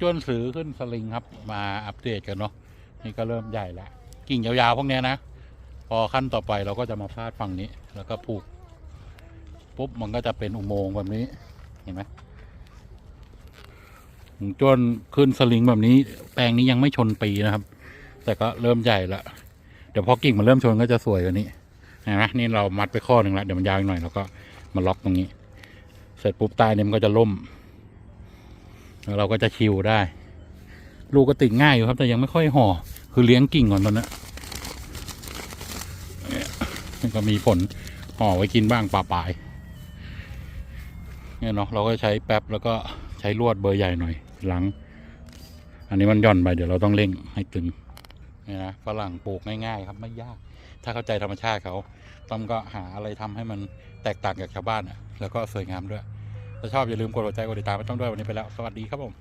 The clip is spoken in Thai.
จ้วนสือขึ้นสลิงครับ มาอัปเดตกันเนาะนี่ก็เริ่มใหญ่แล้วกิ่งยาวๆพวกเนี้ยนะ พอขั้นต่อไปเราก็จะมาพาดฝั่งนี้ แล้วก็ผูกปุ๊บมันก็จะเป็นอุโมงค์แบบนี้เห็นไหมหงจ้วนขึ้นสลิงแบบนี้ แปลงนี้ยังไม่ชนปีนะครับ แต่ก็เริ่มใหญ่ละเดี๋ยวพอกิ่งมันเริ่มชนก็จะสวยกว่านี้เห็นไหมนี่เรามัดไปข้อหนึ่งล้วเดี๋ยวมันยาวหน่อยแล้วก็มาล็อกตรงนี้ เสร็จปุ๊บใต้เนี่ยมันก็จะล่ม เราก็จะชิวได้ ลูกก็ติดง่ายอยู่ครับ แต่ยังไม่ค่อยห่อ คือเลี้ยงกิ่งก่อนตอนนี้นก็มีผลห่อไว้กินบ้างปลาปลายเนี่ยเนาะเราก็ใช้แป๊บแล้วก็ใช้ลวดเบอร์ใหญ่หน่อยหลัง อันนี้มันย่อนไปเดี๋ยวเราต้องเร่งให้ตึงเนี่ยนะฝรั่งปลูกง่ายๆ ครับไม่ยาก ถ้าเข้าใจธรรมชาติเขาต้อมก็หาอะไรทำให้มันแตกต่างจากชาวบ้านอะ แล้วก็สวยงามด้วย ถ้าชอบอย่าลืมกดหัวใจกดติดตามไปต้องด้วยวันนี้ไปแล้ว สวัสดีครับผม